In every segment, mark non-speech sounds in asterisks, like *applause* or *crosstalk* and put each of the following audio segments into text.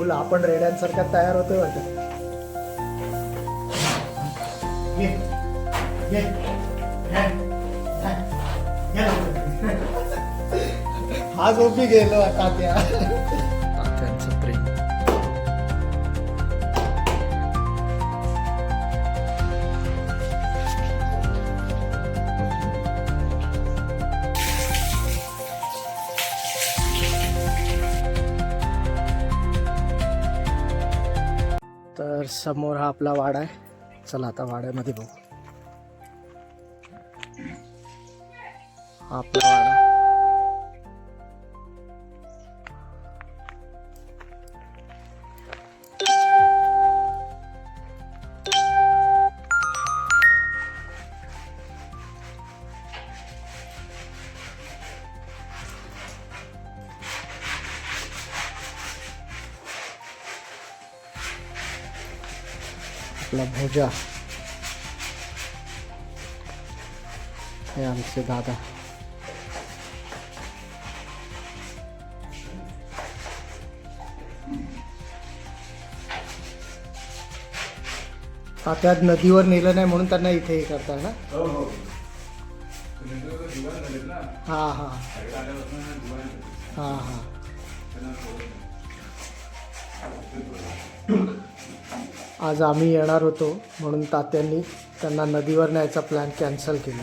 फुल आपण रेड्यांसारखा तयार होतोय वाटत. *laughs* हा झोपी गेलो आता त्या. समोर हा आपला वाडा आहे. चला आता वाड्यामध्ये बघू. आपला वाडा. आपला भोजा. हे आमचे दादा. तात्यात नदीवर नेलं नाही म्हणून त्यांना इथे हे करताय ना? हो हो. झालेत ना? हा हा. आज आम्ही येणार होतो म्हणून तात्यांनी त्यांना नदीवर न्यायचा प्लॅन कॅन्सल केला.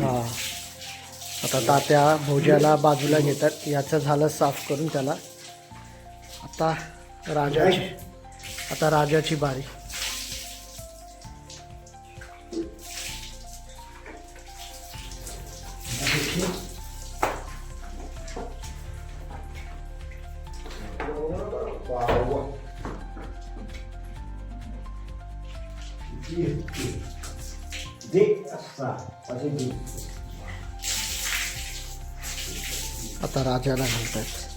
हा. आता तात्या भोज्याला बाजूला घेतात. याचं झालं साफ करून त्याला. आता राजाची आता राजाची बारी. राजाला घालतात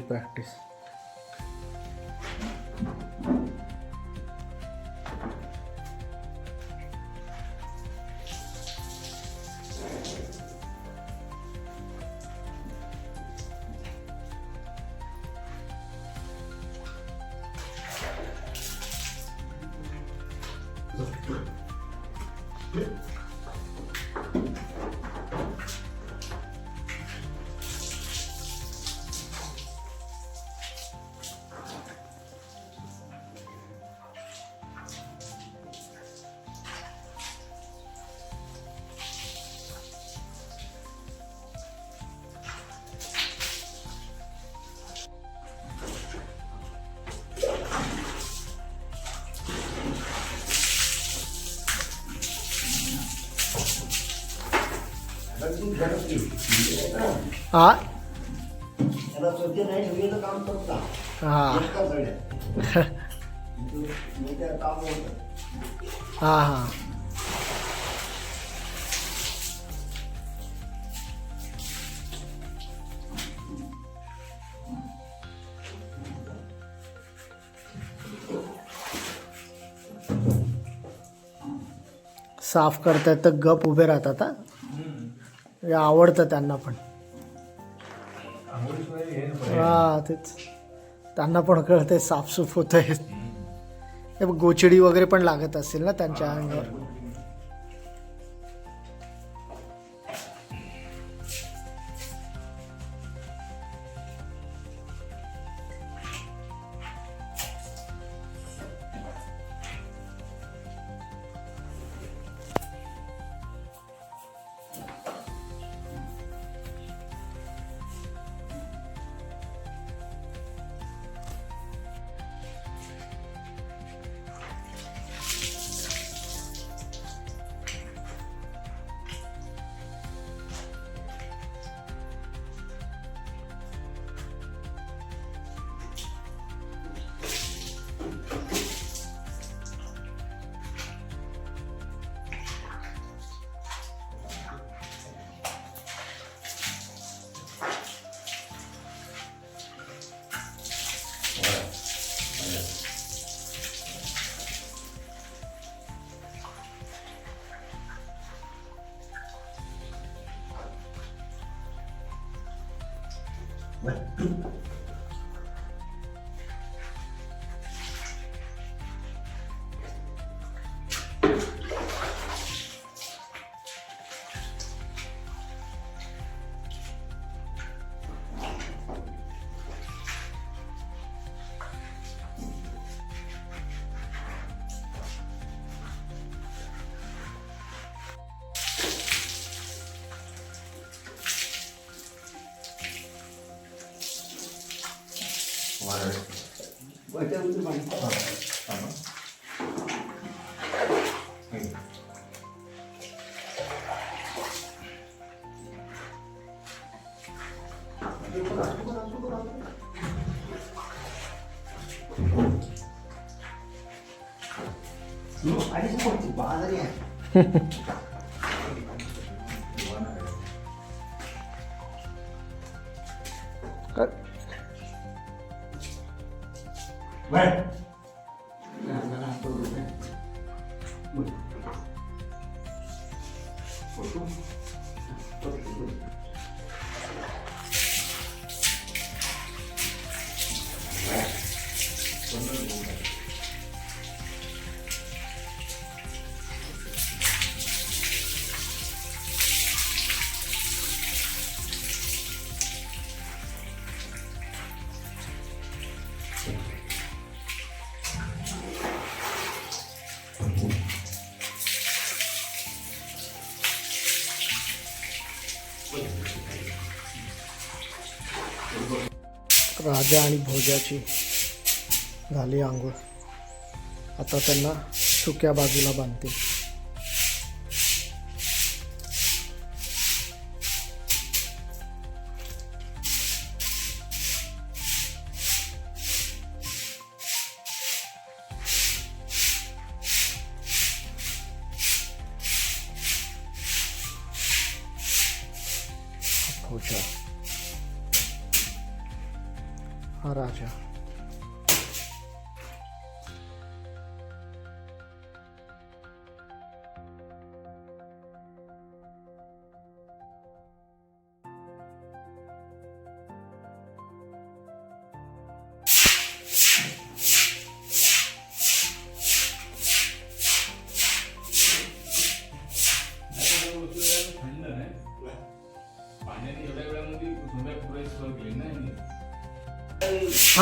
practice. हा. त्याला स्वच्छ नाही ठेवलेलं काम करता हा. एका सगळ्या मी त्या काम होतं. हा हा. साफ करतात तर गप उभे राहतात हा. हे आवडतं त्यांना पण. हे तेच. त्यांना पण कळतंय साफसूफ होत आहे गोचडी वगैरे पण लागत असेल ना त्यांच्या अंगावर. वरच्यावरती पाणी थांबा. हे. अडीच कोटी बाजारी आहे दिवाण आहे. बर राजा आणि भोजाची झाली आंघोळ. आता त्यांना सुक्या बाजूला बांधते.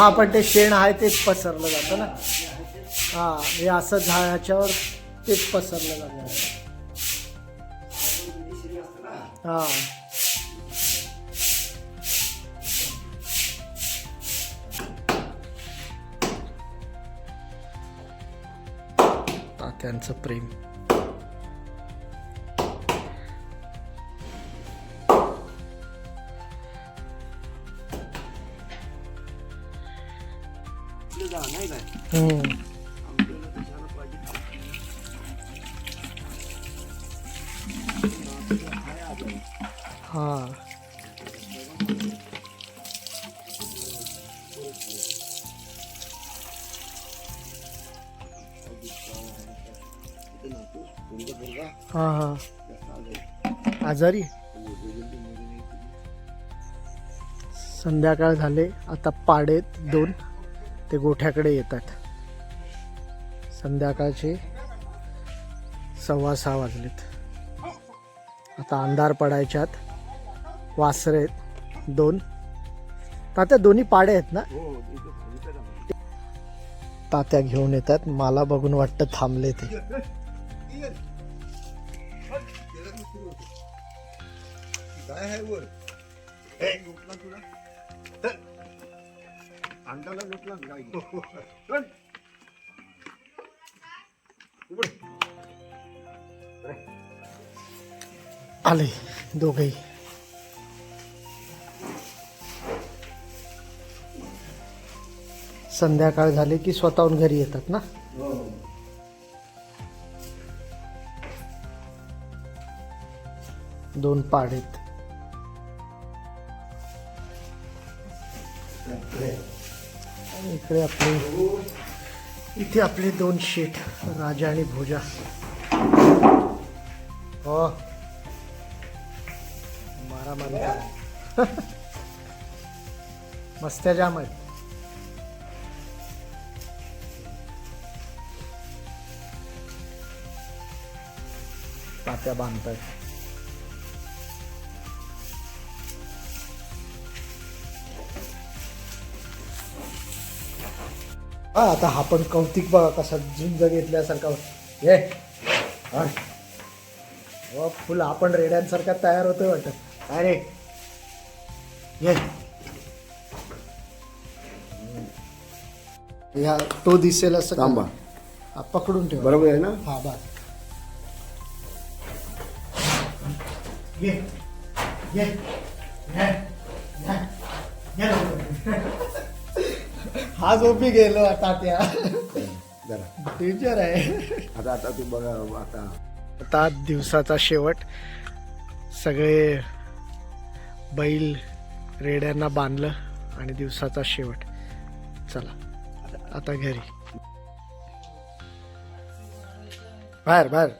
हा पण ते शेण आहे तेच पसरलं जातं ना. हा हे असं झा ह्याच्यावर तेच पसरलं जातं. हा. तात्यांचं प्रेम. सुद्धा नाही काय हम्म. कशाला पाहिजे हाय आजारी. हा हा हा आजारी. संध्याकाळ झाले आता पाडेत दोन ते गोठ्याकडे येतात. संध्याकाळचे सव्वा सहा वाजलेत. आता अंधार पडायच्यात. वासरे आहेत दोन. तात्या दोन्ही पाडे आहेत ना? तात्या घेऊन येतात. मला बघून वाटतं थांबले ते. काय हे, लुटला चल. उघड. आले दोघही संध्याकाळ झाली की स्वतःहून घरी येतात ना हो. दोन पाडेत आणि इकडे आपले इथे आपले दोन शेठ राजा आणि भोजा. हो. मारा मारा *laughs* मस्त्या जाम आहेत पात्या बांधतायत. आता हा पण कौतिक बघा कसा झुंज घेतल्यासारखा. ये हा. व फुल आपण रेड्यांसारखा तयार होतोय वाटत. अरे ये या तो दिसेल असं? थांबा. हा, पकडून ठेव. बरोबर आहे ना? हा बस. ये ये हा झोपी गेलो आता त्या. जरा. डेंजर आहे. आता आता तू बघा आता. आता दिवसाचा शेवट. सगळे बैल रेड्यांना बांधलं आणि दिवसाचा शेवट. चला आता घरी. बाहेर बाहेर.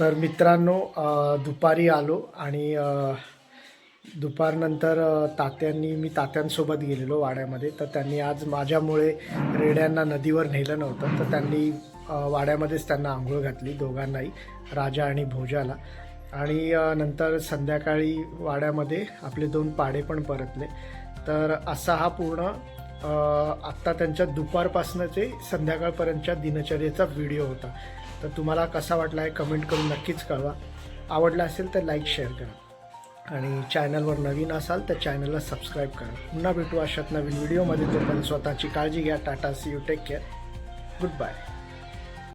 तर मित्रांनो दुपारी आलो आणि दुपारनंतर तात्यांनी मी तात्यांसोबत गेलेलो वाड्यामध्ये. तर त्यांनी आज माझ्यामुळे रेड्यांना नदीवर नेलं नव्हतं. तर त्यांनी वाड्यामध्येच त्यांना आंघोळ घातली दोघांनाही राजा आणि भोजाला. आणि नंतर संध्याकाळी वाड्यामध्ये आपले दोन पाडे पण परतले. तर असा हा पूर्ण आत्ता त्यांच्या दुपारपासनंचे संध्याकाळपर्यंतच्या दिनचर्येचा व्हिडिओ होता. तर तुम्हाला कसा वाटला आहे कमेंट करून नक्कीच कळवा. आवडला असेल तर लाईक शेअर करा. आणि चॅनलवर नवीन असाल तर चॅनलला सबस्क्राईब करा. पुन्हा भेटू अशात नवीन व्हिडिओमध्ये तोपर्यंत स्वतःची काळजी घ्या. Tata see you take care good bye